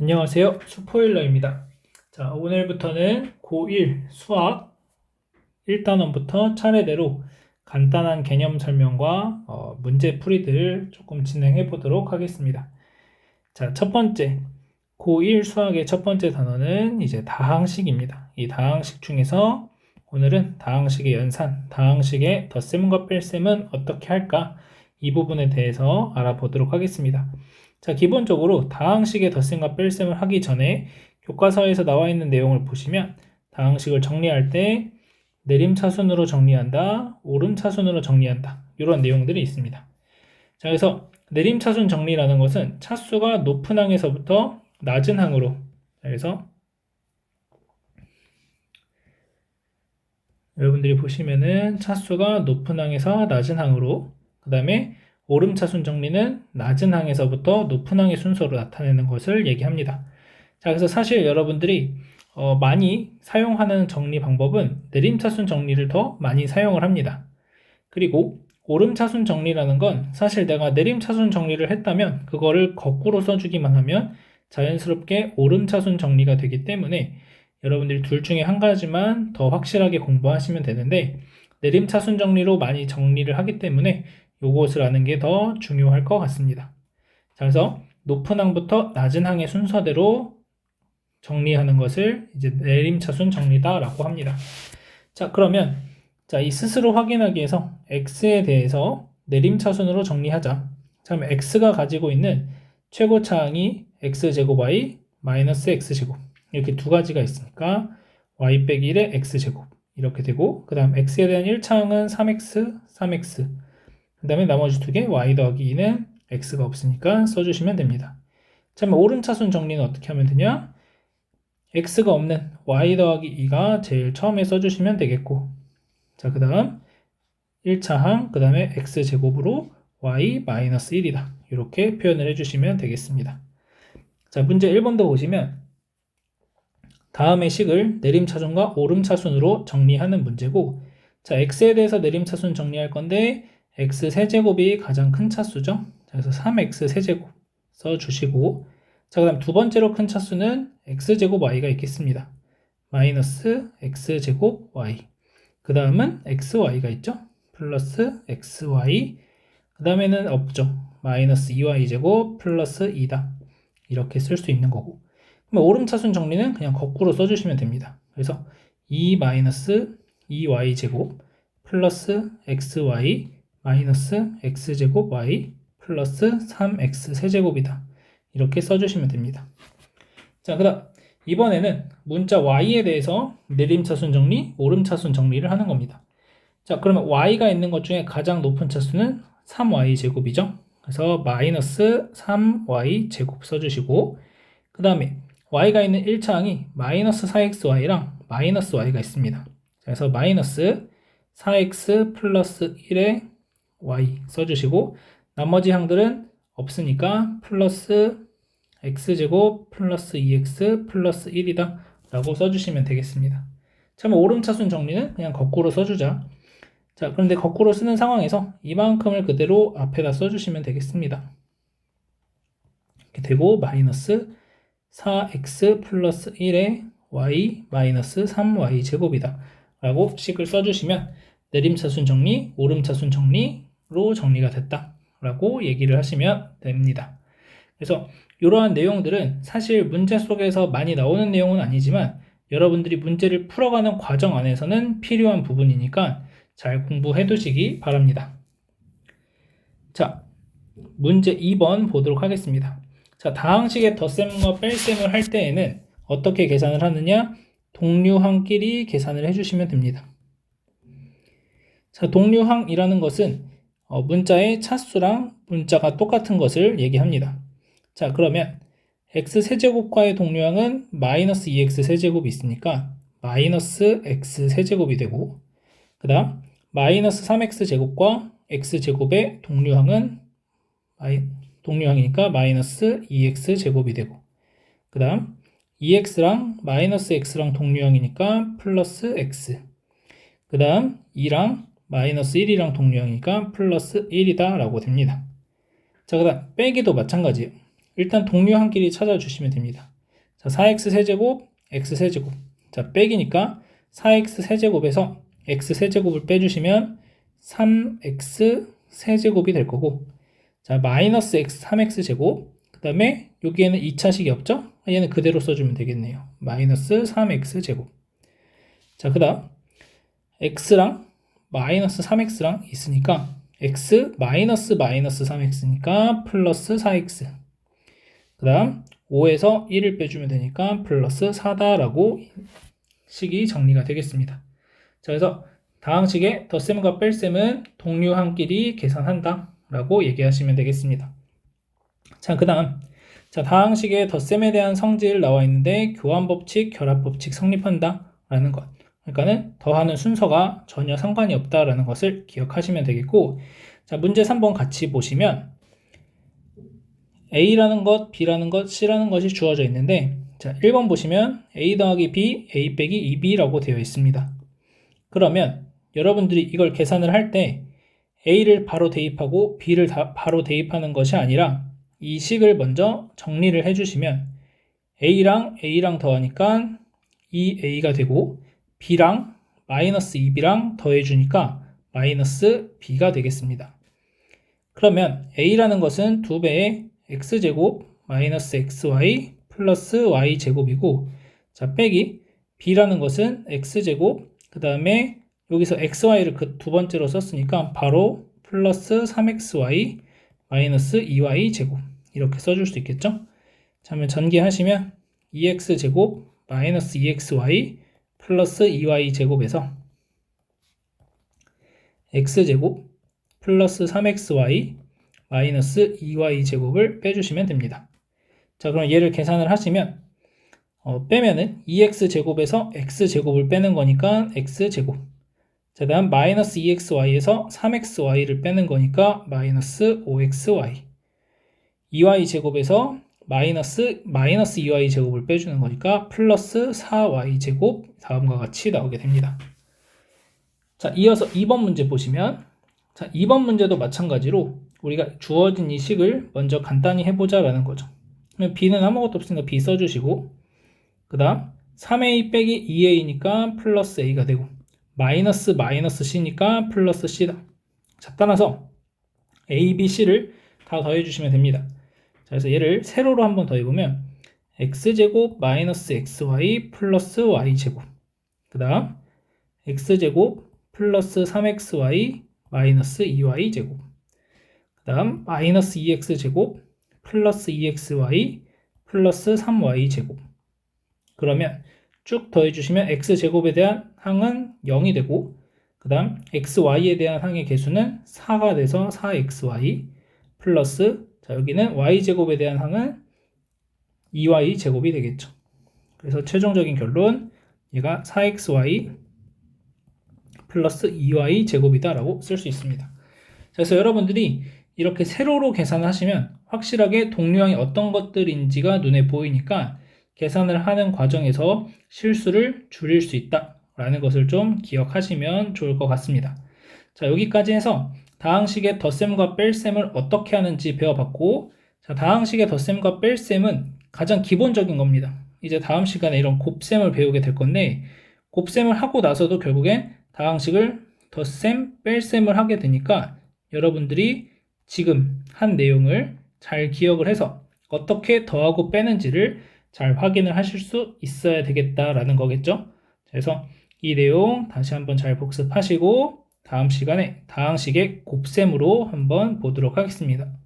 안녕하세요. 수포일러입니다. 자, 오늘부터는 고1 수학 1단원부터 차례대로 간단한 개념 설명과 어, 문제 풀이들 조금 진행해 보도록 하겠습니다. 자, 첫 번째, 고1 수학의 첫 번째 단어는 이제 다항식입니다. 이 다항식 중에서 오늘은 다항식의 연산, 다항식의 덧셈과 뺄셈은 어떻게 할까? 이 부분에 대해서 알아보도록 하겠습니다. 자, 기본적으로 다항식의 덧셈과 뺄셈을 하기 전에 교과서에서 나와 있는 내용을 보시면 다항식을 정리할 때 내림차순으로 정리한다, 오름차순으로 정리한다. 이런 내용들이 있습니다. 자, 그래서 내림차순 정리라는 것은 차수가 높은 항에서부터 낮은 항으로 자, 그래서 여러분들이 보시면은 차수가 높은 항에서 낮은 항으로 그 다음에 오름차순 정리는 낮은 항에서부터 높은 항의 순서로 나타내는 것을 얘기합니다. 자, 그래서 사실 여러분들이 어, 많이 사용하는 정리 방법은 내림차순 정리를 더 많이 사용을 합니다. 그리고 오름차순 정리라는 건 사실 내가 내림차순 정리를 했다면 그거를 거꾸로 써주기만 하면 자연스럽게 오름차순 정리가 되기 때문에 여러분들이 둘 중에 한 가지만 더 확실하게 공부하시면 되는데 내림차순 정리로 많이 정리를 하기 때문에 요것을 아는 게 더 중요할 것 같습니다. 자, 그래서 높은 항부터 낮은 항의 순서대로 정리하는 것을 이제 내림차순 정리다라고 합니다. 자, 그러면 자, 이 스스로 확인하기 위해서 x에 대해서 내림차순으로 정리하자. 자, 그러면 x가 가지고 있는 최고차항이 x제곱 y 마이너스 x제곱 이렇게 두 가지가 있으니까 y 빼기 1의 x제곱 이렇게 되고 그 다음 x에 대한 1차항은 3x, 3x 그 다음에 나머지 두 개 y 더하기 2는 x가 없으니까 써주시면 됩니다. 자, 그럼 오른 차순 정리는 어떻게 하면 되냐? x가 없는 y 더하기 2가 제일 처음에 써주시면 되겠고 자, 그 다음 1차 항, 그 다음에 x제곱으로 y 마이너스 1이다. 이렇게 표현을 해주시면 되겠습니다. 자, 문제 1번도 보시면 다음의 식을 내림차순과 오름차순으로 정리하는 문제고 자, x에 대해서 내림차순 정리할 건데 x 세제곱이 가장 큰 차수죠. 그래서 3x 세제곱 써주시고 자, 그 다음 두 번째로 큰 차수는 x제곱 y가 있겠습니다. 마이너스 x제곱 y 그 다음은 xy가 있죠. 플러스 xy 그 다음에는 없죠. 마이너스 2y제곱 플러스 2다. 이렇게 쓸 수 있는 거고 그럼 오름차순 정리는 그냥 거꾸로 써주시면 됩니다. 그래서 2 마이너스 2y제곱 플러스 xy 마이너스 x제곱 y 플러스 3x 세제곱이다. 이렇게 써주시면 됩니다. 자, 그 다음 이번에는 문자 y에 대해서 내림차순 정리, 오름차순 정리를 하는 겁니다. 자, 그러면 y가 있는 것 중에 가장 높은 차수는 3y제곱이죠. 그래서 마이너스 3y제곱 써주시고 그 다음에 y가 있는 1차항이 마이너스 4xy랑 마이너스 y가 있습니다. 그래서 마이너스 4x 플러스 1의 y 써주시고 나머지 항들은 없으니까 플러스 x제곱 플러스 2x 플러스 1이다 라고 써주시면 되겠습니다. 참 오름차순 정리는 그냥 거꾸로 써주자. 자 그런데 거꾸로 쓰는 상황에서 이만큼을 그대로 앞에다 써주시면 되겠습니다. 이렇게 되고 마이너스 4x 플러스 1의 y 마이너스 3y 제곱이다 라고 식을 써주시면 내림차순 정리, 오름차순 정리 로 정리가 됐다 라고 얘기를 하시면 됩니다. 그래서 이러한 내용들은 사실 문제 속에서 많이 나오는 내용은 아니지만 여러분들이 문제를 풀어가는 과정 안에서는 필요한 부분이니까 잘 공부해 두시기 바랍니다. 자, 문제 2번 보도록 하겠습니다. 자, 다항식의 덧셈과 뺄셈을 할 때에는 어떻게 계산을 하느냐? 동류항끼리 계산을 해주시면 됩니다. 자, 동류항이라는 것은 어, 문자의 차수랑 문자가 똑같은 것을 얘기합니다. 자, 그러면 x 세제곱과의 동류항은 마이너스 2x 세제곱이 있으니까 마이너스 x 세제곱이 되고 그 다음 마이너스 3x 제곱과 x 제곱의 동류항은 마이, 동류항이니까 마이너스 2x 제곱이 되고 그 다음 2x랑 마이너스 x랑 동류항이니까 플러스 x 그 다음 2랑 마이너스 1이랑 동류항이니까 플러스 1이다 라고 됩니다 자 그 다음 빼기도 마찬가지예요 일단 동류한끼리 찾아주시면 됩니다. 자, 4x 세제곱, x 세제곱. 자, 빼기니까 4x 세제곱에서 x 세제곱을 빼주시면 3x 세제곱이 될 거고, 자, 마이너스 x 3x 제곱. 그 다음에 여기에는 2차식이 없죠? 얘는 그대로 써주면 되겠네요. 마이너스 3x 제곱. 자, 그 다음 x랑 마이너스 3x랑 있으니까 x 마이너스 마이너스 3x니까 플러스 4x. 그 다음 5에서 1을 빼주면 되니까 플러스 4다라고 식이 정리가 되겠습니다. 자, 그래서 다항식의 덧셈과 뺄셈은 동류한끼리 계산한다 라고 얘기하시면 되겠습니다. 자, 그 다음 자, 다항식의 덧셈에 대한 성질 나와 있는데 교환법칙, 결합법칙 성립한다 라는 것. 그러니까는 더하는 순서가 전혀 상관이 없다라는 것을 기억하시면 되겠고 자, 문제 3번 같이 보시면 A라는 것, B라는 것, C라는 것이 주어져 있는데 자, 1번 보시면 A 더하기 B, A 빼기 2B라고 되어 있습니다. 그러면 여러분들이 이걸 계산을 할 때 A를 바로 대입하고 B를 바로 대입하는 것이 아니라 이 식을 먼저 정리를 해주시면 A랑 A랑 더하니까 2A가 되고 B랑 마이너스 2B랑 더해주니까 마이너스 B가 되겠습니다. 그러면 A라는 것은 2배의 X제곱 마이너스 XY 플러스 Y제곱이고 자 빼기 B라는 것은 X제곱 그 다음에 여기서 XY를 그 두 번째로 썼으니까 바로 플러스 3XY 마이너스 2Y 제곱 이렇게 써줄 수 있겠죠? 자, 그러면 전개하시면 2x 제곱 마이너스 2xy 플러스 2y 제곱에서 x 제곱 플러스 3xy 마이너스 2y 제곱을 빼주시면 됩니다. 자, 그럼 얘를 계산을 하시면 어, 빼면은 2x 제곱에서 x 제곱을 빼는 거니까 x 제곱. 자, 다음 마이너스 2xy에서 3xy를 빼는 거니까 마이너스 5xy. 2y 제곱에서 마이너스 마이너스 2y 제곱을 빼주는 거니까 플러스 4y 제곱 다음과 같이 나오게 됩니다. 자, 이어서 2번 문제 보시면 자, 2번 문제도 마찬가지로 우리가 주어진 이 식을 먼저 간단히 해보자라는 거죠. 그러면 b는 아무것도 없으니까 b 써주시고 그 다음 3a 빼기 2a니까 플러스 a가 되고 마이너스 마이너스 c니까 플러스 c다. 자, 따라서 a, b, c를 다 더해주시면 됩니다. 자, 그래서 얘를 세로로 한번 더해보면 x제곱 마이너스 xy 플러스 y제곱. 그 다음 x제곱 플러스 3xy 마이너스 2y제곱. 그 다음 마이너스 2x제곱 플러스 2xy 플러스 3y제곱. 그러면 쭉 더해주시면 x제곱에 대한 항은 0이 되고 그 다음 xy에 대한 항의 개수는 4가 돼서 4xy 플러스 자, 여기는 y제곱에 대한 항은 2y제곱이 되겠죠. 그래서 최종적인 결론 얘가 4xy 플러스 2y제곱이다 라고 쓸 수 있습니다. 그래서 여러분들이 이렇게 세로로 계산하시면 확실하게 동류항이 어떤 것들인지가 눈에 보이니까 계산을 하는 과정에서 실수를 줄일 수 있다 라는 것을 좀 기억하시면 좋을 것 같습니다. 자 여기까지 해서 다항식의 덧셈과 뺄셈을 어떻게 하는지 배워봤고 자, 다항식의 덧셈과 뺄셈은 가장 기본적인 겁니다. 이제 다음 시간에 이런 곱셈을 배우게 될 건데 곱셈을 하고 나서도 결국엔 다항식을 덧셈, 뺄셈을 하게 되니까 여러분들이 지금 한 내용을 잘 기억을 해서 어떻게 더하고 빼는지를 잘 확인을 하실 수 있어야 되겠다라는 거겠죠. 그래서 이 내용 다시 한번 잘 복습하시고 다음 시간에 다항식의 곱셈으로 한번 보도록 하겠습니다.